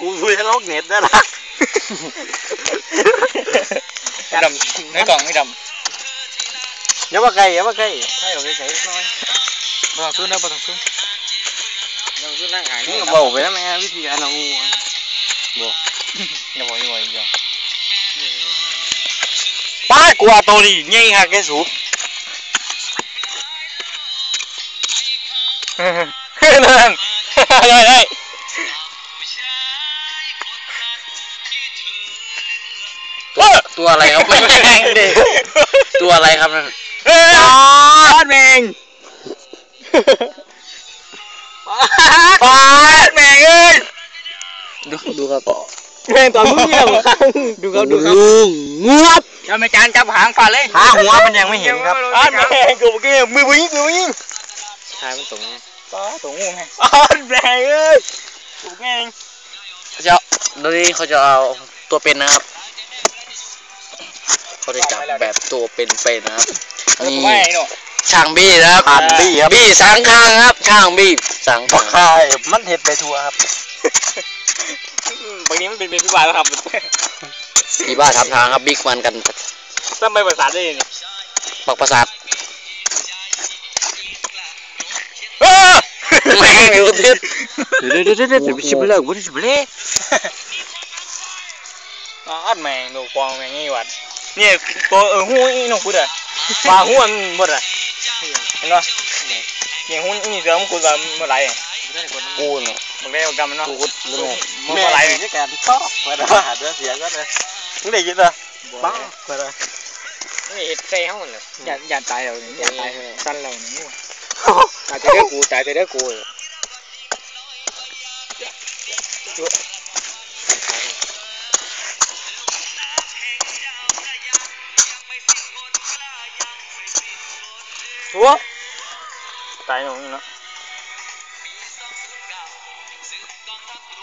กูคุยทะเลาะเน็ตได้ละดำในกล่องไม่ดอย่าว่าไกลอย่าว่าไกลใช่หรอกไกลๆน้อยำบ่ ล้วแม่วิธีการเอางูอะอย่าบอกอย่าบอกอย่าบอกป้ากลัวตัวนี้ใหญ่ค่ะแกสูบนั่นได้ได้ตัวอะไรครับแม่งเด็กตัวอะไรครับนั่นเฮ้ยปาดแมงปาดแม่งเอ้ยดูดูครับแม่งตอนมึงเยี่ยมครั้งดูครับดูครับลุงงวบจะไม่จานจับหางฟาดเลยหาหัวมันยังไม่เห็นครับปาดแม่งกูเมื่อกี้มือวิ่งมือวิ่งชายมันตรงนี้ปาดตัวงูไงปาดแม่งเอ้ยกูแม่งเขาจะโดยนี้เขาจะเอาตัวเป็นนะครับ เขาจะจับแบบตัวเป็นๆนะครับนี่ไม่เนาะช่างบี้นะครับอ่านบี้ครับบี้สังข้างครับช่างบี้สังข้างใช่มันเห็ดไปทัวครับบางทีมันเป็นเป็นพิบาลแล้วครับพี่บ้าทำทางครับบิ๊กมันกันทำไมภาษาได้ยังไงปักประสาทเออแม่งอยู่ทิศเดี๋ยวเดี๋ยวเดี๋ยวเดี๋ยวเดี๋ยวชิบเลิกวุ้นชิบเล่อัดแมงดูฟองแมงงี้วัด เนี่ยตัวเออหูอีน้องกูเด้อปลาหูมันหมดอะเห็นปะเนี่ยหูนี่เสือมันกูว่าเมื่อไหร่กูเนาะมันได้กำมันเนาะกูก็รู้มันเมื่อไหร่นี่การชอบมาได้หาเดือเสียก็ได้มึงได้ยินเหรอบ้ามาได้นี่เห็ดใส่ห้องเลยอย่าอย่าตายเราเนี่ยอย่าตายสั้นเราเนี่ยตายแต่เด้อกูตายแต่เด้อกู หัวตายหนูนี่เนาะ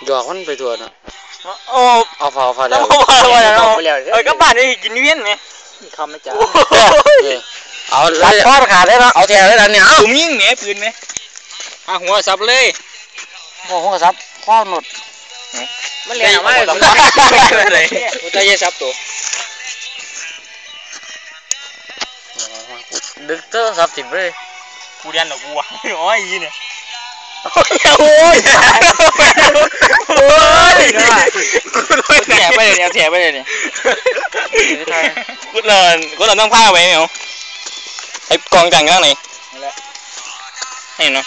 หยอกมันไปทั่วเนาะโอ้เอาฟ้าเอาฟ้าแล้แล้ววมาแล้วเออก็บ้านนี่กินเวียนไหมคำไม่จ้าเออเอาเลยทอดขาดได้แล้วเอาแถวได้แล้วเนี่ยเอาผมยิงแหนปืนไหมอะหัวซับเลยโอ้โหกระซับข้อหนุดมันเลี้ยงมาเลยเลยจะเยซับตัว ดึกเตอร์ซับถิ่มเลยกูเรียนหรอกกูวะโอ้ยยี่เนี่ยโอ้ยโอ้ยโอ้ยแฉไปเลยเนี่ยแฉไปเลยเนี่ยกูเลินกูเลินต้องผ้าไว้ไหมเอาไอ้กองจังข้างไหนให้เนาะ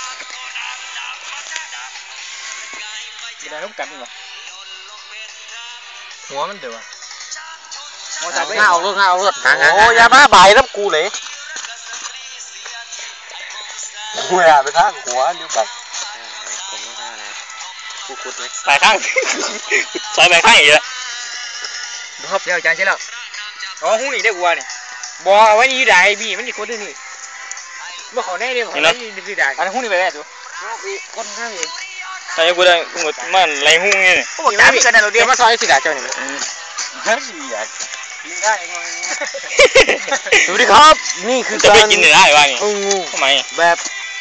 ไม่ได้ทุกกันหรอหัวมันเดือดเงาลูกเงาลูกหางโอ้ยามาบ่ายน้ำกูเลย กูอยากไปทางหัวอยู่แบบกูคุดไหมสายข้างสายไปข้างอีกแล้วดูครับเดี๋ยวจานใช่แล้วอ๋อหูนี่ได้กูว่านี่บอไว้นี่ได้บี้มันนี่คนนึงนี่เมื่อเขาแน่เนี่ยเขาแน่นี่คือได้อันหูนี่ไปแม่ตัวคนข้างเองไอ้กูได้กูหมดมันไรหูนี่นี่พวกน้ำกันนะเราเดียวมาซอยสิดาเจ้านี่เฮ้ยอยากกินได้ไงสวัสดีครับ นี่คือจะกาไปรกินได้วะนี่เอางูทำไมแบบเฮ้ยเดี๋ยวพอแล้วชาวร้อยเอ็ดเออเออหนังมันอะเต๋เปิดหูนี่ได้จันเดี๋ยวเจอเดี๋ยวงูลมางเห็นลงรางกูน่ะเงินกล้าไปทิ้งไม่ถึงเ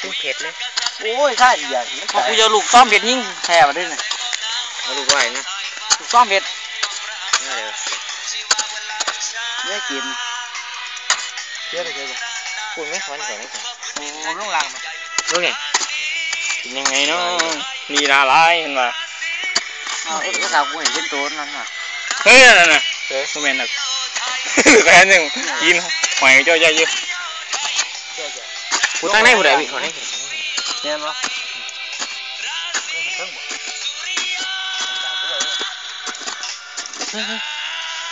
ซึ่งเผ็ดเลยบัดซึ่งเผ็ดเลยโอ้ยใช่อยากพอกูจะลูกซ้อมเผ็ดยิ่งแพ้มาด้วยนะเอาลูกไว้นะลูกซ้อมเผ็ดนี่เดี๋ยวเนี่ยกินเชื่อเลยเชื่อเลยคุณไม่ขอนก่อนไม่ขอนโอ้ลงรางลูกไงเป็นยังไงเนาะนี่นาลายเห็นป่ะอ้าวก็สาวกูเห็นเป็นตัวนั่นน่ะเฮ้ยนั่นน่ะเฮ้ยโมเมนต์น่ะแค่นึงยินหอยเจ้าใหญ่เยอะ กูตั้งในผู้ใดพี่ขอให้เนี่ยเนาะ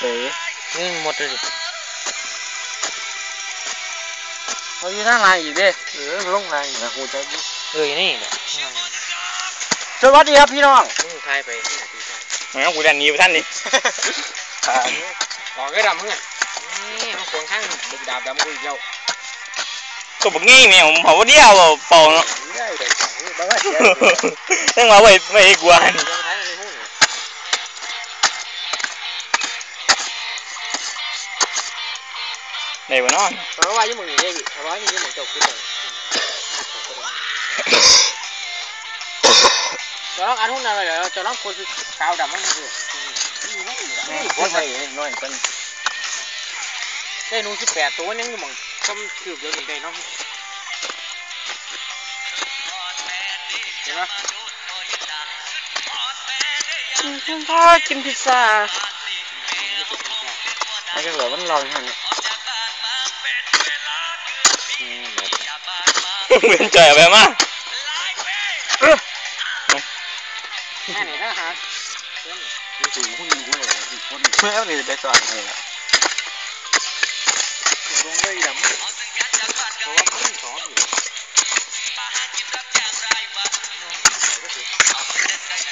เฮ้ยนี่หมดเลยดิเอาอยู่ทางไหนอีกเด้เออลงในนะกูจะเอออยู่นี่แหละสวัสดีครับพี่น้องมึงทายไปที่ไหนที่ทายแม่งกูดันหนีไปท่านนี่บอกก็ดำเพื่อนนี่มันควงข้างดึกดาบดำกูอีกแล้ว ก็บอกงี้แม่ผมเผาเดียวเอาเป่าเนาะได้ได้บ้างไงตั้งมาไว้ไว้ให้กวนยังไงในหุ้นได้บ่เนาะเพราะว่ายี่หมึงนี่ได้ดิเพราะว่านี่ยี่หมึงจบกูเลยจะลองอันหุ้นอะไรเดี๋ยวจะลองคนคือขาวดำมันคือคนไทยน้อยเป็นได้นูสิบแปดตัวนึงอยู่หมึงชมถือเดี๋ยวนี้ได้เนาะเห็นไหมพ่อกินพิซซ่าไม่ใช่เหรอมันลองอย่างนี้เวียนใจไปมาแม่นี่นะฮะมีสูงหุ้นกูเลยคนเมื่อนี่ได้สอนเลยละล งเลยดำเพราะว่ามันสองอยู่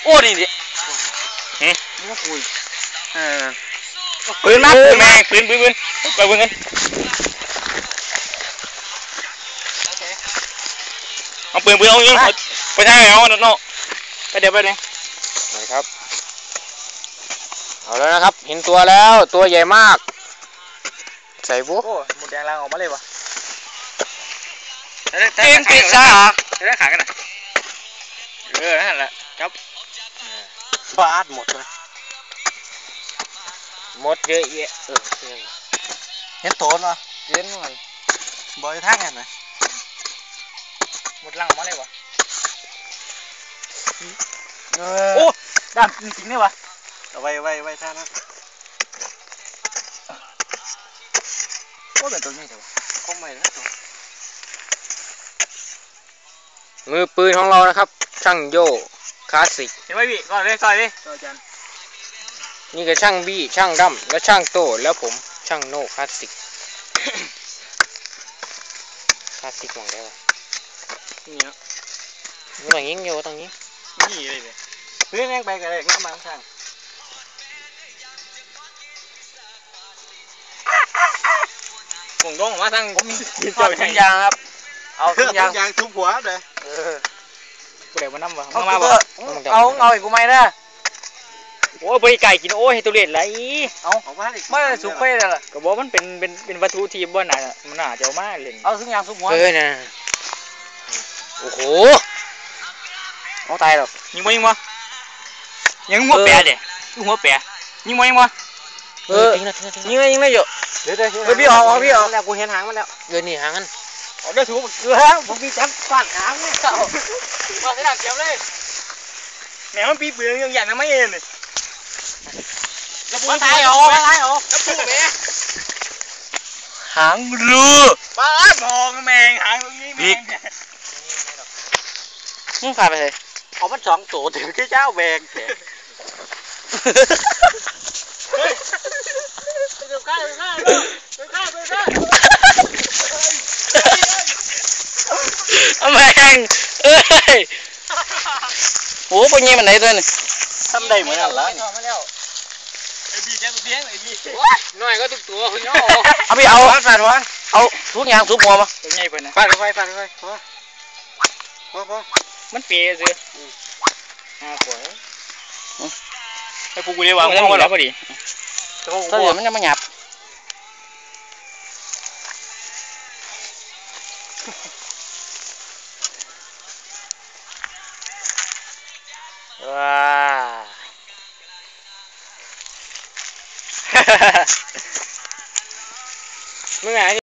โอ้ดิดินี่ก็คุยเออปืนมาปืนมาปืนปืนปืนไปปืนกันเอาปืนปืนเอายิงไปทางไหนเอาเนาะไปเดี๋ยวไปเลยนะครับเอาแล้วนะครับ เห็นตัวแล้วตัวใหญ่มาก ใส่บุ๊ โอ้หมดแดงลางออกมาเลยวะกินพิซซ่าจะได้ขากันนะเออนั่นแหละครับบาดหมดเลยหมดเยอะแยะเออเห็นโตนวะเย็นหน่อยบอยทั้งไงไหมหมดลังมาเลยวะเอโอ้อดำจริงๆนี่วะเอาไว้ไว้ไว้ท่านะ โอ้เป็นตัวนี้เถอะคงไม่นะตัวมือปืนของเรานะครับ ช่างโยคลาสสิกเห็นไหมพี่ก่อนเลยก่อนเลยอาจารย์นี่ก็ช่างบี้ช่างดั้มและช่างโตแล้วผมช่างโนคลาสสิกคลาสสิกมองได้ปะนี่เนาะมันต้องยิงอยู่ต้องยิงนี่เลยเลยเฮ้ยแม่งไปกันเลยงั้นบางทาง กงดงมาทางผมทอดทุกอย่างครับ เอาทุกอย่างยางทุบหัวเลยเออกูเดี๋ยวมานั่งวะเอามามาบ่เอาเอาอีกกูไม่ได้โอ้ยบริไก่กินโอ้ยให้ตัวเล็ดไรเอาออกมาดิไม่ได้สุกไปเลยล่ะก็บอกมันเป็นเป็นเป็นวัตถุที่บ่น่ามันน่าจะเอามาเล่นเอาทุกอย่างสุกหัวเออนะโอ้โหเอาตายหรอกยิงบ่ยิงบ่ยิงหัวแปะเด้ยิงหัวแปะยิงบ่ยิงบ่ เออยิงเลยยิงเลยอยู่เดี๋ยวเดี๋ยวเฮ้ยพี่ออกออกพี่ออกแล้วกูเห็นหางมันแล้วเกินนี่หางกันเอาได้ถูกเออผมมีจับฟาดหางเนี่ยมาสนามเกียวเลยแม่มันปีเปลืองยังอย่างนั้นไม่เองเลยมาตายออกมาตายออกแล้วพูดแม่หางรูป้าบองแมงหางตรงนี้แมงมึงพาไปเลยเอามันสองตัวถึงที่เจ้าแบงแผลเดี๋ยวข้าเดี๋ยวข้าเดี๋ยวข้าเดี๋ยวข้า เอา แมงเอ้ยโอ้ปนยี่มันไหนตัวนี่ทำได้เหมือนกันละมาแล้วไอ้บีแกตัวเบี้ยไอ้บีหน่อยก็ตุกตัวคุณย่อเอาพี่เอาฟาดฟาดวะเอาทุกอย่างทุบหัวมาตัวใหญ่เพิ่นนะฟาดไปฟาดไปพอพอพอมันเปียซื้อห้าขวดไอ้พวกกูเรียกว่าหัวหรอพอดีถ้าเดี๋ยวมันจะมาหยับ มึงไง